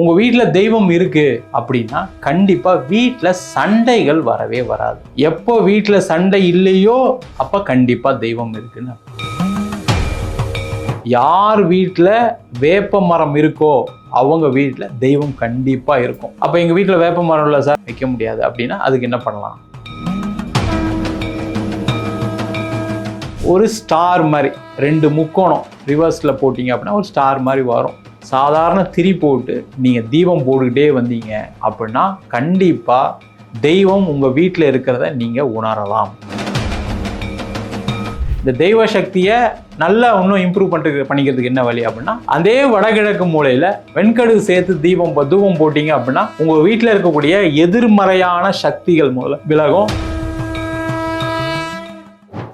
உங்கள் வீட்டில் தெய்வம் இருக்குது அப்படின்னா கண்டிப்பாக வீட்டில் சண்டைகள் வரவே வராது. எப்போ வீட்டில் சண்டை இல்லையோ அப்போ கண்டிப்பாக தெய்வம் இருக்குன்னு யார் வீட்டில் வேப்ப மரம் இருக்கோ அவங்க வீட்டில் தெய்வம் கண்டிப்பாக இருக்கும். அப்போ எங்கள் வீட்டில் வேப்ப மரம் இல்லை சார் வைக்க முடியாது அப்படின்னா அதுக்கு என்ன பண்ணலாம்? ஒரு ஸ்டார் மாதிரி ரெண்டு முக்கோணம் ரிவர்ஸில் போட்டிங்க அப்படின்னா ஒரு ஸ்டார் மாதிரி வரும். சாதாரண திரி போட்டு நீங்கள் தீபம் போட்டுக்கிட்டே வந்தீங்க அப்படின்னா கண்டிப்பாக தெய்வம் உங்கள் வீட்டில் இருக்கிறத நீங்கள் உணரலாம். இந்த தெய்வ சக்தியை நல்லா இன்னும் இம்ப்ரூவ் பண்ணுறது பண்ணிக்கிறதுக்கு என்ன வழி அப்படின்னா அதே வடகிழக்கு மூலையில் வெண்கடுகு சேர்த்து தீபம் தூபம் போட்டிங்க அப்படின்னா உங்கள் வீட்டில் இருக்கக்கூடிய எதிர்மறையான சக்திகள் மூலம் விலகும்.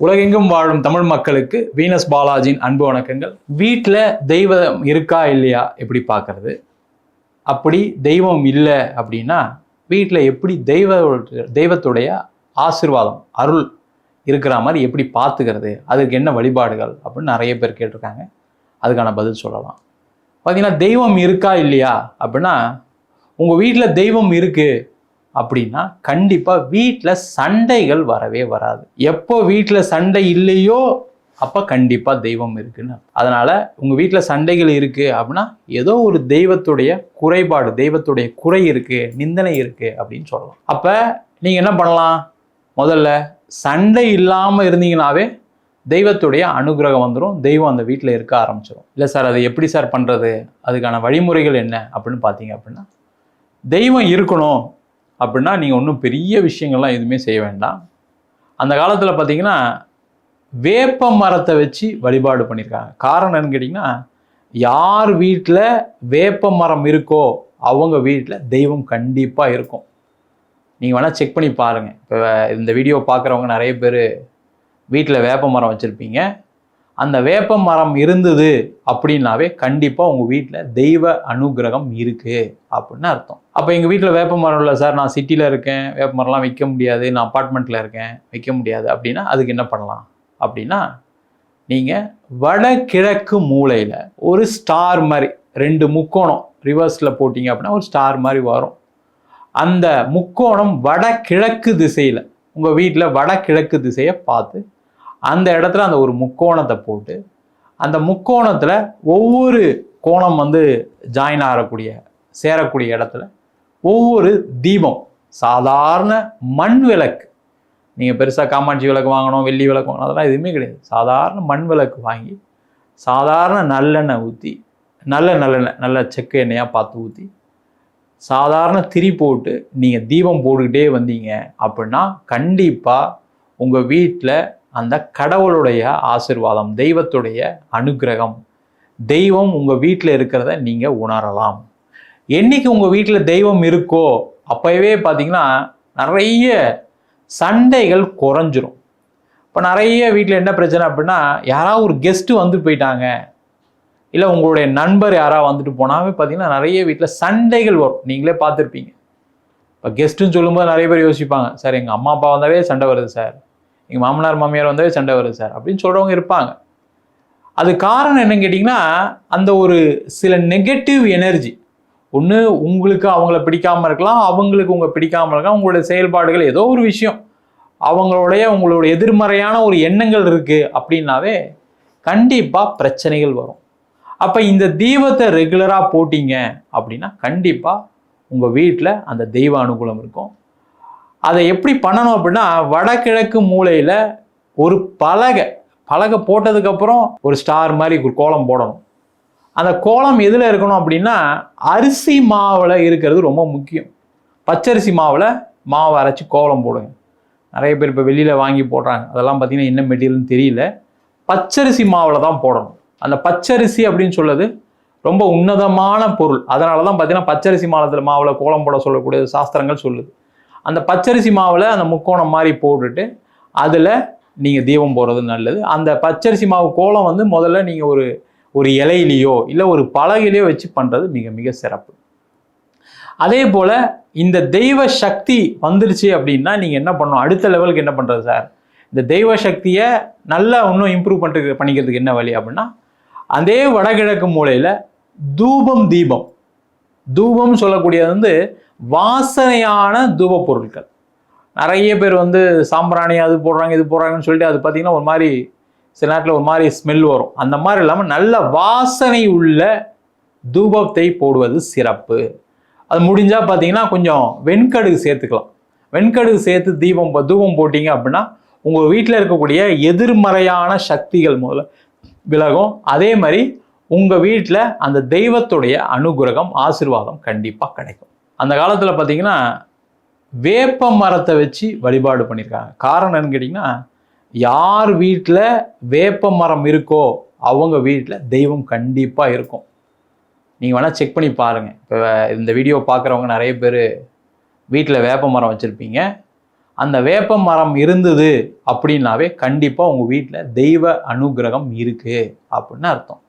உலகெங்கும் வாழும் தமிழ் மக்களுக்கு வீனஸ் பாலாஜியின் அன்பு வணக்கங்கள். வீட்டில் தெய்வம் இருக்கா இல்லையா? எப்படி பார்க்கறது? அப்படி தெய்வம் இல்லை அப்படின்னா வீட்டில் எப்படி தெய்வ தெய்வத்துடைய ஆசீர்வாதம் அருள் இருக்கிற மாதிரி எப்படி பார்த்துக்கிறது? அதுக்கு என்ன வழிபாடுகள்? அப்படின்னு நிறைய பேர் கேட்டிருக்காங்க. அதுக்கான பதில் சொல்லலாம். பார்த்தீங்கன்னா தெய்வம் இருக்கா இல்லையா அப்படின்னா உங்கள் வீட்டில் தெய்வம் இருக்குது அப்படின்னா கண்டிப்பாக வீட்டில் சண்டைகள் வரவே வராது. எப்போ வீட்டில் சண்டை இல்லையோ அப்போ கண்டிப்பாக தெய்வம் இருக்குன்னு அதனால் உங்கள் வீட்டில் சண்டைகள் இருக்குது அப்படின்னா ஏதோ ஒரு தெய்வத்துடைய குறைபாடு தெய்வத்துடைய குறை இருக்குது நிந்தனை இருக்குது அப்படின்னு சொல்லலாம். அப்போ நீங்கள் என்ன பண்ணலாம்? முதல்ல சண்டை இல்லாமல் இருந்தீங்கனாவே தெய்வத்துடைய அனுகிரகம் வந்துடும் தெய்வம் அந்த வீட்டில் இருக்க ஆரம்பிச்சிடும் இல்லை சார் அது எப்படி சார் பண்ணுறது அதுக்கான வழிமுறைகள் என்ன அப்படின்னு பார்த்தீங்க அப்படின்னா தெய்வம் இருக்கணும் அப்படின்னா நீங்கள் ஒன்றும் பெரிய விஷயங்கள்லாம் எதுவுமே செய்ய வேண்டாம். அந்த காலத்தில் பார்த்தீங்கன்னா வேப்ப மரத்தை வச்சு வழிபாடு பண்ணியிருக்காங்க. காரணம் என்னன்னு கேட்டிங்கன்னா யார் வீட்டில் வேப்ப மரம் இருக்கோ அவங்க வீட்டில் தெய்வம் கண்டிப்பாக இருக்கும். நீங்கள் வேணால் செக் பண்ணி பாருங்கள் இப்போ இந்த வீடியோ பார்க்குறவங்க நிறைய பேர் வீட்டில் வேப்ப மரம் வச்சுருப்பீங்க. அந்த வேப்ப மரம் இருந்தது அப்படின்னாவே கண்டிப்பாக உங்கள் வீட்டில் தெய்வ அனுகிரகம் இருக்குது அப்படின்னு அர்த்தம். அப்போ எங்கள் வீட்டில் வேப்ப மரம் இல்லை சார். நான் சிட்டியில் இருக்கேன். வேப்ப மரம்லாம் வைக்க முடியாது. நான் அப்பார்ட்மெண்ட்டில் இருக்கேன். வைக்க முடியாது. அப்படின்னா அதுக்கு என்ன பண்ணலாம்? அப்படின்னா நீங்கள் வடகிழக்கு மூலையில் ஒரு ஸ்டார் மாதிரி ரெண்டு முக்கோணம் ரிவர்ஸில் போட்டிங்க அப்படின்னா ஒரு ஸ்டார் மாதிரி வரும். அந்த முக்கோணம் வடகிழக்கு திசையில் உங்கள் வீட்டில் வடகிழக்கு திசையை பார்த்து அந்த இடத்துல அந்த ஒரு முக்கோணத்தை போட்டு அந்த முக்கோணத்தில் ஒவ்வொரு கோணம் வந்து ஜாயின் ஆகக்கூடிய சேரக்கூடிய இடத்துல ஒவ்வொரு தீபம் சாதாரண மண் விளக்கு. நீங்கள் பெருசாக காமாட்சி விளக்கு வாங்கணும் வெள்ளி விளக்கு வாங்கணும் அதெல்லாம் எதுவுமே கிடையாது. சாதாரண மண் விளக்கு வாங்கி சாதாரண நல்லெண்ணெய் ஊற்றி நல்ல நல்லெண்ணெய் நல்ல செக்கு எண்ணெயாக பார்த்து ஊற்றி சாதாரண திரி போட்டு நீங்கள் தீபம் போட்டுக்கிட்டே வந்தீங்க அப்படின்னா கண்டிப்பாக உங்கள் வீட்டில் அந்த கடவுளுடைய ஆசிர்வாதம் தெய்வத்துடைய அனுக்கிரகம் தெய்வம் உங்கள் வீட்டில் இருக்கிறத நீங்கள் உணரலாம். என்னைக்கு உங்கள் வீட்டில் தெய்வம் இருக்கோ அப்போவே பார்த்தீங்கன்னா நிறைய சண்டைகள் குறைஞ்சிரும். இப்போ நிறைய வீட்டில் என்ன பிரச்சனை அப்படின்னா யாராவது ஒரு கெஸ்ட்டு வந்து போயிட்டாங்க. இல்லை உங்களுடைய நண்பர் யாராவது வந்துட்டு போனாவே பார்த்தீங்கன்னா நிறைய வீட்டில் சண்டைகள் வரும். நீங்களே பார்த்துருப்பீங்க. இப்போ கெஸ்ட்டுன்னு சொல்லும்போது நிறைய பேர் யோசிப்பாங்க சார் எங்கள் அம்மா அப்பா வந்தாவே சண்டை வருது சார். எங்கள் மாமனார் மாமியார் வந்தாவே சண்டை வருது சார். அப்படின்னு சொல்கிறவங்க இருப்பாங்க. அது காரணம் என்னன்னு கேட்டிங்கன்னா அந்த ஒரு சில நெகட்டிவ் எனர்ஜி ஒன்று உங்களுக்கு அவங்கள பிடிக்காமல் இருக்கலாம் அவங்களுக்கு உங்கள் பிடிக்காமல் இருக்கலாம் உங்களுடைய செயல்பாடுகள் ஏதோ ஒரு விஷயம். அவங்களுடைய உங்களோட எதிர்மறையான ஒரு எண்ணங்கள் இருக்குது அப்படின்னாவே கண்டிப்பாக பிரச்சனைகள் வரும். அப்போ இந்த தீபத்தை ரெகுலராக போட்டிங்க அப்படின்னா கண்டிப்பாக உங்கள் வீட்டில் அந்த தெய்வ அனுகூலம் இருக்கும். அதை எப்படி பண்ணணும் அப்படின்னா வடகிழக்கு மூலையில் ஒரு பலகை பலகை போட்டதுக்கப்புறம் ஒரு ஸ்டார் மாதிரி ஒரு கோலம் போடணும். அந்த கோலம் எதில் இருக்கணும் அப்படின்னா அரிசி மாவில் இருக்கிறது ரொம்ப முக்கியம். பச்சரிசி மாவில் மாவை அரைச்சி கோலம் போடுங்க. நிறைய பேர் இப்போ வெளியில் வாங்கி போடுறாங்க. அதெல்லாம் பார்த்தீங்கன்னா என்ன மெட்டீரியல்னு தெரியல. பச்சரிசி மாவில் தான் போடணும். அந்த பச்சரிசி அப்படின்னு சொல்லுது ரொம்ப உன்னதமான பொருள். அதனால தான் பார்த்திங்கன்னா பச்சரிசி மாவத்தில் மாவில் கோலம் போட சொல்லக்கூடிய சாஸ்திரங்கள் சொல்லுது. அந்த பச்சரிசி மாவில் அந்த முக்கோணம் மாதிரி போட்டுட்டு அதில் நீங்கள் தீபம் போடுறது நல்லது. அந்த பச்சரிசி மாவு கோலம் வந்து முதல்ல நீங்கள் ஒரு ஒரு இலையிலையோ இல்லை ஒரு பலகையிலையோ வச்சு பண்ணுறது மிக மிக சிறப்பு. அதே போல் இந்த தெய்வ சக்தி வந்துருச்சு அப்படின்னா நீங்கள் என்ன பண்ணணும்? அடுத்த லெவலுக்கு என்ன பண்ணுறது சார்? இந்த தெய்வ சக்தியை நல்லா இன்னும் இம்ப்ரூவ் பண்ணுறது பண்ணிக்கிறதுக்கு என்ன வழி அப்படின்னா அதே வடகிழக்கு மூலையில் தூபம் தீபம். தூபம் சொல்லக்கூடியது வந்து வாசனையான தூப பொருட்கள் நிறைய பேர் வந்து சாம்பிராணி அது போடுறாங்க இது போடுறாங்கன்னு சொல்லிட்டு அது பார்த்தீங்கன்னா ஒரு மாதிரி சில நேரத்தில் ஒரு மாதிரி ஸ்மெல் வரும். அந்த மாதிரி இல்லாமல் நல்ல வாசனை உள்ள தூபத்தை போடுவது சிறப்பு. அது முடிஞ்சால் பார்த்தீங்கன்னா கொஞ்சம் வெண்கடுகு சேர்த்துக்கலாம். வெண்கடுகு சேர்த்து தீபம் தூபம் போட்டீங்க அப்படின்னா உங்கள் வீட்டில் இருக்கக்கூடிய எதிர்மறையான சக்திகள் முதல்ல விலகும். அதே மாதிரி உங்கள் வீட்டில் அந்த தெய்வத்துடைய அனுகிரகம் ஆசிர்வாதம் கண்டிப்பாக கிடைக்கும். அந்த காலத்தில் பார்த்தீங்கன்னா வேப்ப மரத்தை வச்சு வழிபாடு பண்ணியிருக்காங்க காரணம் என்னன்னு கேட்டிங்கன்னா யார் வீட்டில் வேப்ப மரம் இருக்கோ அவங்க வீட்டில் தெய்வம் கண்டிப்பாக இருக்கும். நீங்கள் வேணால் செக் பண்ணி பாருங்கள் இப்போ இந்த வீடியோ பார்க்குறவங்க நிறைய பேர் வீட்டில் வேப்ப மரம் வச்சுருப்பீங்க. அந்த வேப்ப மரம் இருந்தது அப்படின்னாவே கண்டிப்பாக உங்கள் வீட்டில் தெய்வ அனுகிரகம் இருக்குது அப்படின்னு அர்த்தம்.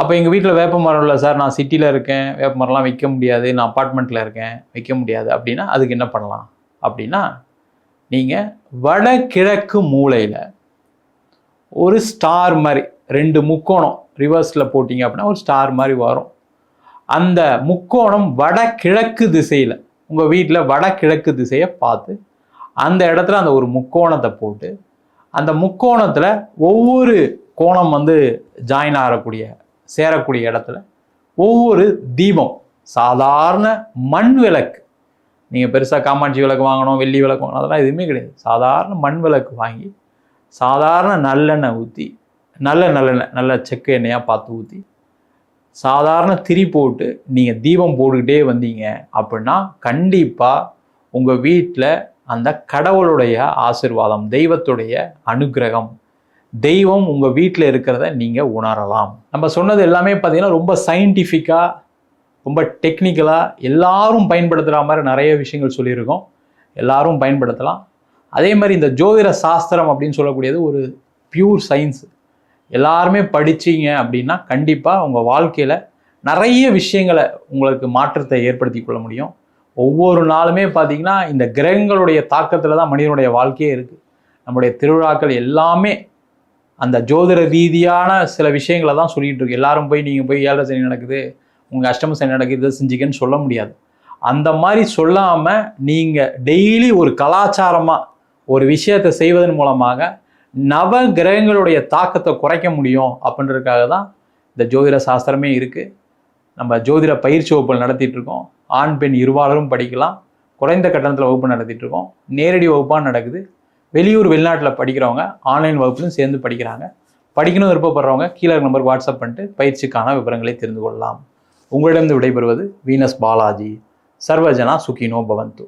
அப்போ எங்கள் வீட்டில் வேப்ப மரம் இல்லை சார். நான் சிட்டியில் இருக்கேன். வேப்ப மரம்லாம் வைக்க முடியாது. நான் அப்பார்ட்மெண்ட்டில் இருக்கேன். வைக்க முடியாது. அப்படின்னா அதுக்கு என்ன பண்ணலாம்? அப்படின்னா நீங்கள் வடகிழக்கு மூலையில் ஒரு ஸ்டார் மாதிரி ரெண்டு முக்கோணம் ரிவர்ஸில் போட்டிங்க அப்படின்னா ஒரு ஸ்டார் மாதிரி வரும். அந்த முக்கோணம் வடகிழக்கு திசையில் உங்கள் வீட்டில் வடகிழக்கு திசையை பார்த்து அந்த இடத்துல அந்த ஒரு முக்கோணத்தை போட்டு அந்த முக்கோணத்தில் ஒவ்வொரு கோணம் வந்து ஜாயின் ஆகக்கூடிய சேரக்கூடிய இடத்துல ஒவ்வொரு தீபம் சாதாரண மண் விளக்கு. நீங்கள் பெருசாக காமாட்சி விளக்கு வாங்கணும் வெள்ளி விளக்கு வாங்கணும் அதெல்லாம் எதுவுமே கிடையாது. சாதாரண மண் விளக்கு வாங்கி சாதாரண நல்லெண்ணெய் ஊற்றி நல்ல நல்லெண்ணெய் நல்ல செக்கு எண்ணெயாக பார்த்து ஊற்றி சாதாரண திரி போட்டு நீங்கள் தீபம் போட்டுக்கிட்டே வந்தீங்க அப்படின்னா கண்டிப்பாக உங்கள் வீட்டில் அந்த கடவுளுடைய ஆசிர்வாதம் தெய்வத்துடைய அனுக்கிரகம் தெய்வம் உங்கள் வீட்டில் இருக்கிறத நீங்கள் உணரலாம். நம்ம சொன்னது எல்லாமே பார்த்தீங்கன்னா ரொம்ப சயின்டிஃபிக்காக ரொம்ப டெக்னிக்கலாக எல்லாரும் பயன்படுத்துகிற மாதிரி நிறைய விஷயங்கள் சொல்லியிருக்கோம். எல்லாரும் பயன்படுத்தலாம். அதே மாதிரி இந்த ஜோதிட சாஸ்திரம் அப்படின்னு சொல்லக்கூடியது ஒரு பியூர் சயின்ஸ் எல்லாருமே படிச்சிங்க அப்படின்னா கண்டிப்பாக உங்கள் வாழ்க்கையில் நிறைய விஷயங்களை உங்களுக்கு மாற்றத்தை ஏற்படுத்தி கொள்ள முடியும். ஒவ்வொரு நாளுமே பார்த்திங்கன்னா இந்த கிரகங்களுடைய தாக்கத்தில் தான் மனிதனுடைய வாழ்க்கையே இருக்குது நம்முடைய திருவிழாக்கள் எல்லாமே அந்த ஜோதிட ரீதியான சில விஷயங்களை தான் சொல்லிகிட்டு இருக்கு. எல்லாரும் போய் நீங்கள் போய் ஏழரை சனி நடக்குது உங்கள் அஷ்டம சனி நடக்குது இதை செஞ்சுக்கன்னு சொல்ல முடியாது. அந்த மாதிரி சொல்லாமல் நீங்கள் டெய்லி ஒரு கலாச்சாரமாக ஒரு விஷயத்தை செய்வதன் மூலமாக நவ கிரகங்களுடைய தாக்கத்தை குறைக்க முடியும் அப்படின்றதுக்காக தான் இந்த ஜோதிட சாஸ்திரமே இருக்குது நம்ம ஜோதிட பயிற்சி வகுப்புகள் நடத்திட்டுருக்கோம் ஆண் பெண் இருவாளரும் படிக்கலாம். குறைந்த கட்டணத்தில் வகுப்பு நடத்திட்டுருக்கோம் நேரடி வகுப்பாக நடக்குது. வெளியூர் வெளிநாட்டில் படிக்கிறவங்க ஆன்லைன் வகுப்புலையும் சேர்ந்து படிக்கிறாங்க. படிக்கணும் விருப்பப்படுறவங்க கீழே நம்பர் வாட்ஸ்அப் பண்ணிட்டு பயிற்சிக்கான விவரங்களை தெரிந்து கொள்ளலாம். உங்களிடம் விடைபெறுவது வீனஸ் பாலாஜி. சர்வஜனா சுகினோ பவந்து.